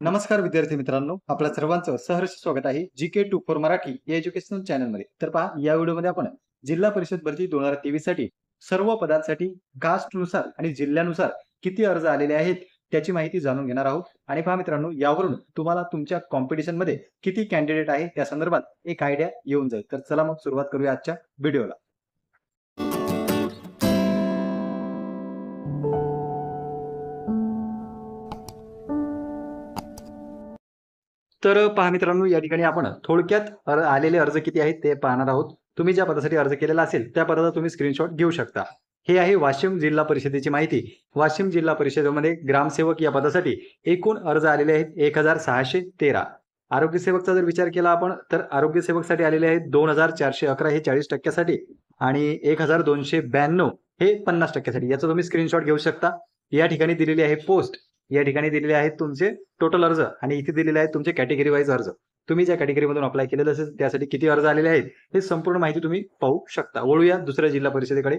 नमस्कार विद्यार्थी मित्रांनो आपल्या सर्वांचं सहर्ष स्वागत आहे G K two four Marathi या एज्युकेशनल चॅनलमध्ये तर पहा या व्हिडिओमध्ये आपण जिल्हा परिषद भरती दोन हजार तेवीससाठी सर्व पदांसाठी कास्टनुसार आणि जिल्ह्यानुसार किती अर्ज आलेले आहेत त्याची माहिती जाणून घेणार आहोत. आणि पहा मित्रांनो यावरून तुम्हाला तुमच्या कॉम्पिटिशनमध्ये किती कॅन्डिडेट आहे त्या संदर्भात एक आयडिया येऊन जाईल. तर चला मग सुरुवात करूया आजच्या व्हिडिओला तर पहा मित्रांनो या ठिकाणी आपण थोडक्यात आलेले अर्ज किती आहेत ते पाहणार आहोत. तुम्ही ज्या पदासाठी अर्ज केलेला असेल त्या पदाचा तुम्ही स्क्रीनशॉट घेऊ शकता. हे आहे वाशिम जिल्हा परिषदेची माहिती. वाशिम जिल्हा परिषदेमध्ये ग्रामसेवक या पदासाठी एकूण अर्ज आलेले आहेत एक हजार सहाशे तेरा. आरोग्य सेवकचा जर विचार केला आपण तर आरोग्य सेवकसाठी आलेले आहेत दोन हजार चारशे अकरा हे चाळीस टक्क्यासाठी आणि एक हजार दोनशे ब्याण्णव हे पन्नास टक्क्यासाठी. याचा तुम्ही स्क्रीनशॉट घेऊ शकता. या ठिकाणी दिलेली आहे पोस्ट या ठिकाणी दिलेले आहेत तुमचे टोटल अर्ज आणि इथे दिलेले आहेत तुमचे कॅटेगरी वाईज अर्ज. तुम्ही ज्या कॅटेगरीमधून अप्लाय केलेलं असेल त्यासाठी किती अर्ज आलेले आहेत हे संपूर्ण माहिती तुम्ही पाहू शकता. वळूया दुसऱ्या जिल्हा परिषदेकडे.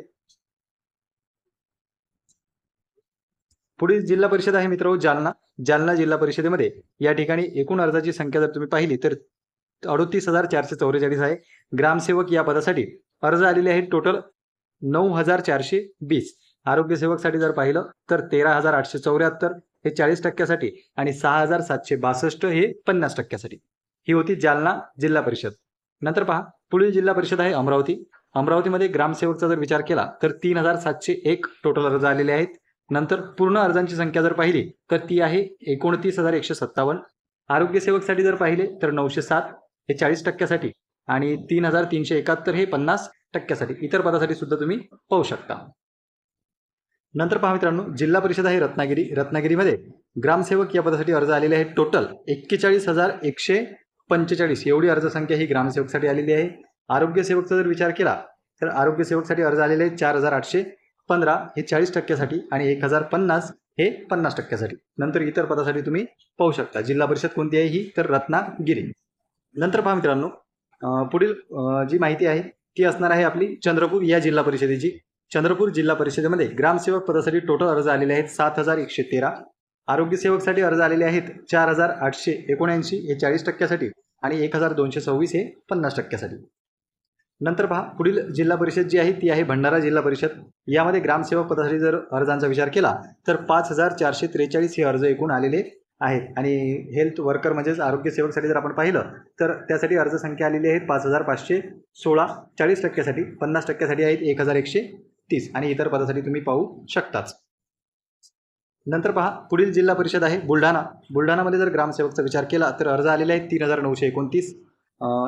पुढील जिल्हा परिषद आहे मित्र जालना. जालना जिल्हा परिषदेमध्ये या ठिकाणी एकूण अर्जाची संख्या जर तुम्ही पाहिली तर अडोतीस हजार चारशे चौवेचाळीस आहे. ग्रामसेवक या पदासाठी अर्ज आलेले आहेत टोटल नऊ हजार चारशे वीस. आरोग्यसेवकसाठी जर पाहिलं तर तेरा हजार आठशे चौऱ्याहत्तर. हे चाळीस टक्क्यासाठी आणि सहा हजार सातशे बासष्ट हे पन्नास टक्क्यासाठी. ही होती जालना जिल्हा परिषद. नंतर पहा पुढील जिल्हा परिषद आहे अमरावती. अमरावतीमध्ये ग्रामसेवकचा जर विचार केला तर तीन हजार सातशे एक टोटल अर्ज आलेले आहेत. नंतर पूर्ण अर्जांची संख्या जर पाहिली तर ती आहे एकोणतीस हजार एकशे सत्तावन्न. आरोग्यसेवकसाठी जर पाहिले तर नऊशे सात हे चाळीस टक्क्यासाठी. आणि तीन हजार तीनशे एकाहत्तर हे पन्नास टक्क्यासाठी. इतर पदासाठी सुद्धा तुम्ही पाहू शकता. नंतर पहा मित्रांनो जिल्हा परिषद आहे रत्नागिरी. रत्नागिरीमध्ये ग्रामसेवक या पदासाठी अर्ज आलेले आहेत. टोटल एक्केचाळीस हजार एकशे पंचेचाळीस. एवढी अर्जसंख्या ही ग्रामसेवकसाठी आलेली आहे. आरोग्यसेवकचा जर विचार केला तर आरोग्यसेवकसाठी अर्ज आलेले आहेत चार हजार आठशे पंधरा. हे चाळीस टक्क्यासाठी आणि एक हजार पन्नास हे पन्नास टक्क्यासाठी. नंतर इतर पदासाठी तुम्ही पाहू शकता. जिल्हा परिषद कोणती आहे ही? तर रत्नागिरी. नंतर पहा मित्रांनो पुढील जी माहिती आहे ती असणार आहे आपली चंद्रपूर या जिल्हा परिषदेची. चंद्रपूर जिल्हा परिषदेमध्ये ग्रामसेवक पदासाठी टोटल अर्ज आलेले आहेत सात हजार एकशे तेरा. आरोग्य सेवकसाठी अर्ज आलेले आहेत चार हजार आठशे एकोणऐंशी. हे चाळीस टक्क्यासाठी आणि एक हजार दोनशे सव्वीस हे पन्नास टक्क्यासाठी. नंतर पहा पुढील जिल्हा परिषद जी आहे ती आहे भंडारा जिल्हा परिषद. यामध्ये ग्रामसेवक पदासाठी जर अर्जांचा विचार केला तर पाच हजार चारशे त्रेचाळीस हे अर्ज एकूण आलेले आहेत. आणि हेल्थ वर्कर म्हणजेच आरोग्य सेवकसाठी जर आपण पाहिलं तर त्यासाठी अर्जसंख्या आलेली आहे पाच हजार पाचशे सोळा. चाळीस टक्क्यासाठी पन्नास टक्क्यासाठी आहेत एक हजार एकशे तीस आणि इतर पदासाठी तुम्ही पाहू शकताच. नंतर पहा पुढील जिल्हा परिषद आहे बुलढाणा. बुलढाणामध्ये जर ग्रामसेवकचा विचार केला तर अर्ज आलेले आहेत तीन हजार नऊशे एकोणतीस.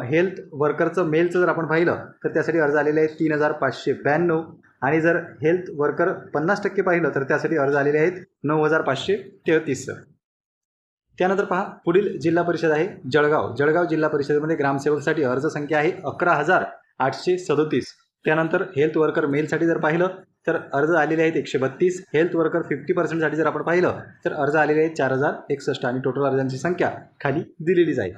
हेल्थ वर्करचं मेलचं जर आपण पाहिलं तर त्यासाठी अर्ज आलेले आहेत तीन हजार पाचशे ब्याण्णव. आणि जर हेल्थ वर्कर पन्नास टक्के पाहिलं तर त्यासाठी अर्ज आलेले आहेत नऊ हजार पाचशे तेहतीस. त्यानंतर पहा पुढील जिल्हा परिषद आहे जळगाव. जळगाव जिल्हा परिषदेमध्ये ग्रामसेवकसाठी अर्ज संख्या आहे अकरा हजार आठशे सदोतीस. त्यानंतर हेल्थ वर्कर मेलसाठी जर पाहिलं तर अर्ज आलेले आहेत एकशे बत्तीस. हेल्थ वर्कर फिफ्टी पर्सेंटसाठी जर आपण पाहिलं तर अर्ज आलेले आहेत चार हजार एकसष्ट आणि टोटल अर्जांची संख्या खाली दिलेलीच आहे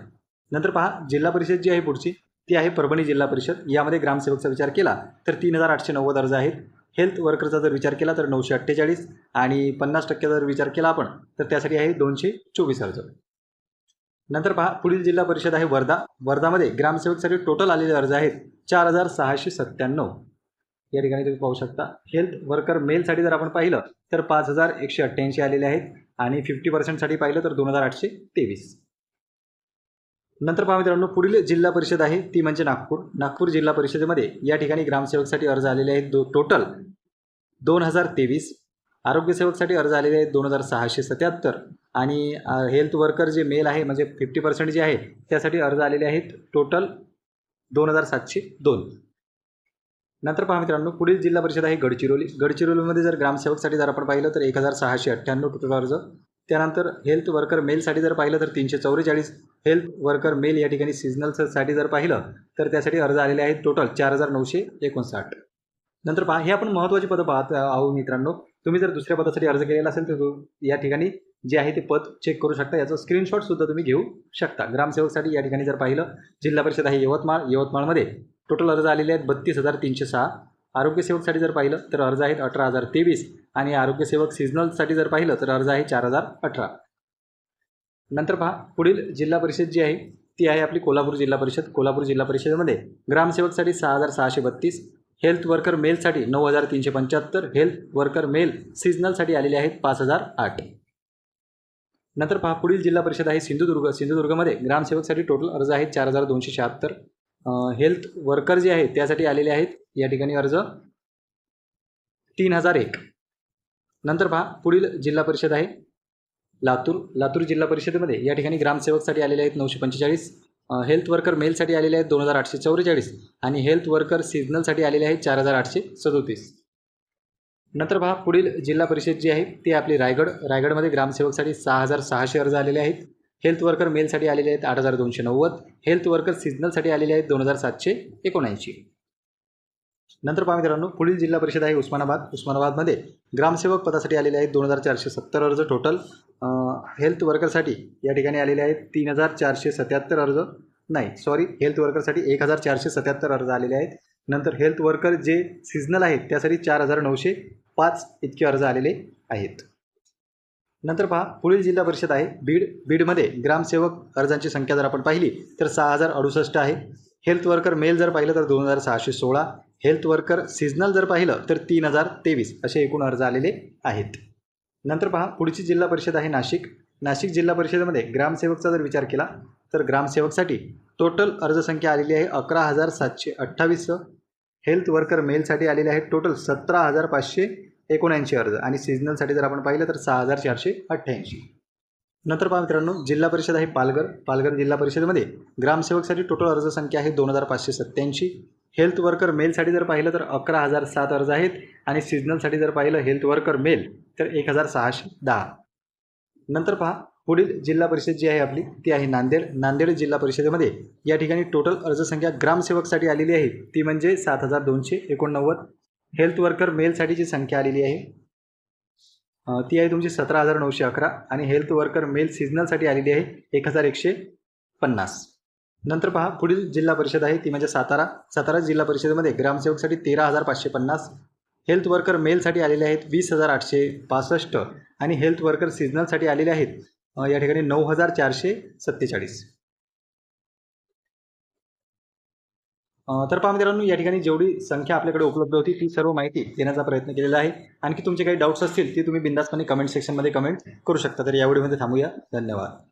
नंतर पहा जिल्हा परिषद जी आहे पुढची ती आहे परभणी जिल्हा परिषद. यामध्ये ग्रामसेवकचा विचार केला तर तीन हजार आठशे नव्वद अर्ज आहेत. हेल्थ वर्करचा जर विचार केला तर नऊशे अठ्ठेचाळीस आणि पन्नास टक्क्याचा जर विचार केला आपण तर त्यासाठी आहे दोनशे चोवीस अर्ज. नंतर पहा पुढील जिल्हा परिषद आहे वर्धा. वर्धामध्ये ग्रामसेवकसाठी टोटल आलेले अर्ज आहेत चार हजार सहाशे सत्त्याण्णव. या ठिकाणी तुम्ही पाहू शकता हेल्थ वर्कर मेलसाठी जर आपण पाहिलं तर पाच हजार एकशे अठ्ठ्याऐंशी आलेले आहेत आणि फिफ्टी पर्सेंटसाठी पाहिलं तर दोन हजार आठशे तेवीस. नंतर पहा मित्रांनो पुढील जिल्हा परिषद आहे ती म्हणजे नागपूर. नागपूर जिल्हा परिषदेमध्ये या ठिकाणी ग्रामसेवकसाठी अर्ज आलेले आहेत दो टोटल दोन हजार तेवीस. आरोग्यसेवकसाठी अर्ज आलेले आहेत दोन हजार सहाशे सत्याहत्तर. आणि हेल्थ वर्कर जे मेल आहे म्हणजे फिफ्टी पर्सेंट जे आहे त्यासाठी अर्ज आलेले आहेत. टोटल दोन हजार सातशे दोन. नंतर पहा मित्रांनो पुढील जिल्हा परिषद आहे गडचिरोली. गडचिरोलीमध्ये जर ग्रामसेवकसाठी जर आपण पाहिलं तर एक हजार सहाशे अठ्ठ्याण्णव टोटल अर्ज. त्यानंतर हेल्थ वर्कर मेलसाठी जर पाहिलं तर तीनशे चौवेचाळीस हेल्थ वर्कर मेल या ठिकाणी सिजनलसाठी जर पाहिलं तर त्यासाठी अर्ज आलेले आहेत टोटल चार हजार नऊशे एकोणसाठ. नंतर पहा हे आपण महत्त्वाची पदं पाहत आहोत मित्रांनो. तुम्ही जर दुसऱ्या पदासाठी अर्ज केलेला असेल तर या ठिकाणी जे आहे ते पद चेक करू शकता. याचं स्क्रीनशॉट सुद्धा तुम्ही घेऊ शकता. ग्रामसेवकसाठी या ठिकाणी जर पाहिलं जिल्हा परिषद आहे यवतमाळ. यवतमाळमध्ये टोटल अर्ज आलेले आहेत बत्तीस हजार तीनशे सहा. आरोग्यसेवकसाठी जर पाहिलं तर अर्ज आहेत अठरा हजार तेवीस. आणि आरोग्यसेवक सिजनलसाठी जर पाहिलं तर अर्ज आहे चार हजार अठरा. नंतर पहा पुढील जिल्हा परिषद जी आहे ती आहे आपली कोल्हापूर जिल्हा परिषद. कोल्हापूर जिल्हा परिषदेमध्ये ग्रामसेवकसाठी सहा हजार सहाशे बत्तीस. हेल्थ वर्कर मेलसाठी नऊ हजार तीनशे पंच्याहत्तर. हेल्थ वर्कर मेल सिजनलसाठी आलेले आहेत पाच हजार आठ. नंतर पहा पुढील जिल्हा परिषद आहे सिंधुदुर्ग. सिंधुदुर्गमध्ये ग्रामसेवकसाठी टोटल अर्ज आहेत चार हजार दोनशे शहात्तर. हेल्थ वर्कर जे आहेत त्यासाठी आलेले आहेत. या ठिकाणी अर्ज तीन हजार एक. नंतर पहा पुढील जिल्हा परिषद आहे लातूर. लातूर जिल्हा परिषदेमध्ये या ठिकाणी ग्रामसेवकसाठी आलेले आहेत नऊशे पंचेचाळीस. हेल्थ वर्कर मेलसाठी आलेले आहेत दोन हजार आठशे चौवेचाळीस. आणि हेल्थ वर्कर सिजनलसाठी आलेले आहेत चार हजार आठशे सदोतीस. नंतर पहा पुढील जिल्हा परिषद जी आहे ती आपली रायगड. रायगडमध्ये ग्रामसेवकसाठी सहा हजार सहाशे अर्ज आलेले आहेत. हेल्थ वर्कर मेलसाठी आलेले आहेत आठ हजार दोनशे नव्वद. हेल्थ वर्कर सिजनलसाठी आलेले आहेत दोन हजार सातशे एकोणऐंशी. नंतर पहा मित्रांनो पुढील जिल्हा परिषद आहे उस्मानाबाद. उस्मानाबादमध्ये ग्रामसेवक पदासाठी आलेले आहेत दोन हजार चारशे सत्तर अर्ज टोटल हेल्थ वर्करसाठी या ठिकाणी आलेले आहेत तीन हजार चारशे सत्याहत्तर अर्ज. नाही सॉरी हेल्थ वर्करसाठी एक हजार चारशे सत्याहत्तर अर्ज आलेले आहेत. नंतर हेल्थ वर्कर जे सिजनल आहेत त्यासाठी चार हजार नऊशे पाच इतके अर्ज आलेले आहेत. नंतर पहा पुढील जिल्हा परिषद आहे. बीड बीडमध्ये ग्रामसेवक अर्जांची संख्या जर आपण पाहिली तर सहा हजार अडुसष्ट आहे. हेल्थ वर्कर मेल जर पाहिलं तर दोन हजार सहाशे सोळा. हेल्थ वर्कर सिजनल जर पाहिलं तर तीन हजार तेवीस असे एकूण अर्ज आलेले आहेत. नंतर पहा पुढची जिल्हा परिषद आहे नाशिक. नाशिक जिल्हा परिषदेमध्ये ग्रामसेवकचा जर विचार केला तर ग्रामसेवकसाठी टोटल अर्जसंख्या आलेली आहे अकरा हजार सातशे अठ्ठावीस. हेल्थ वर्कर मेलसाठी आलेले आहे टोटल सतरा हजार पाचशे एकोणऐंशी अर्ज आणि सिजनलसाठी जर आपण पाहिलं तर सहा हजार चारशे अठ्ठ्याऐंशी. नंतर पहा मित्रांनो जिल्हा परिषद आहे पालघर. पालघर जिल्हा परिषदेमध्ये ग्रामसेवकसाठी टोटल अर्जसंख्या आहे दोन हजार पाचशे सत्त्याऐंशी. हेल्थ वर्कर मेलसाठी जर पाहिलं तर अकरा हजार सात अर्ज आहेत आणि सिजनलसाठी जर पाहिलं हेल्थ वर्कर मेल तर एक हजार सहाशे दहा. नंतर पहा पुढील जिल्हा परिषद जी आहे आपली ती आहे नांदेड. नांदेड जिल्हा परिषदेमध्ये या ठिकाणी टोटल अर्जसंख्या ग्रामसेवकसाठी आलेली आहे. ती म्हणजे सात हजार दोनशे एकोणनव्वद. हेल्थ वर्कर मेलसाठीची संख्या आलेली आहे ती आहे तुमची सतरा हजार नऊशे अकरा आणि हेल्थ वर्कर मेल सिजनलसाठी आलेली आहे एक हजार एकशे पन्नास. नंतर पहा पुढील जिल्हा परिषद आहे ती म्हणजे सातारा. सातारा जिल्हा परिषदेमध्ये ग्रामसेवकसाठी तेरा हजार पाचशे पन्नास. हेल्थ वर्कर मेलसाठी आलेले आहेत वीस हजार आठशे पासष्ट आणि हेल्थ वर्कर सिजनलसाठी आलेले आहेत या ठिकाणी नऊ हजार चारशे सत्तेचाळीस. तर पहा मित्रांनो या ठिकाणी जेवढी संख्या आपल्याकडे उपलब्ध होती ती सर्व माहिती देण्याचा प्रयत्न केलेला आहे. आणखी तुमचे काही डाऊट्स असतील ते तुम्ही बिंदासपणे कमेंट सेक्शनमध्ये कमेंट करू शकता. तर या व्हिडिओमध्ये थांबूया. धन्यवाद.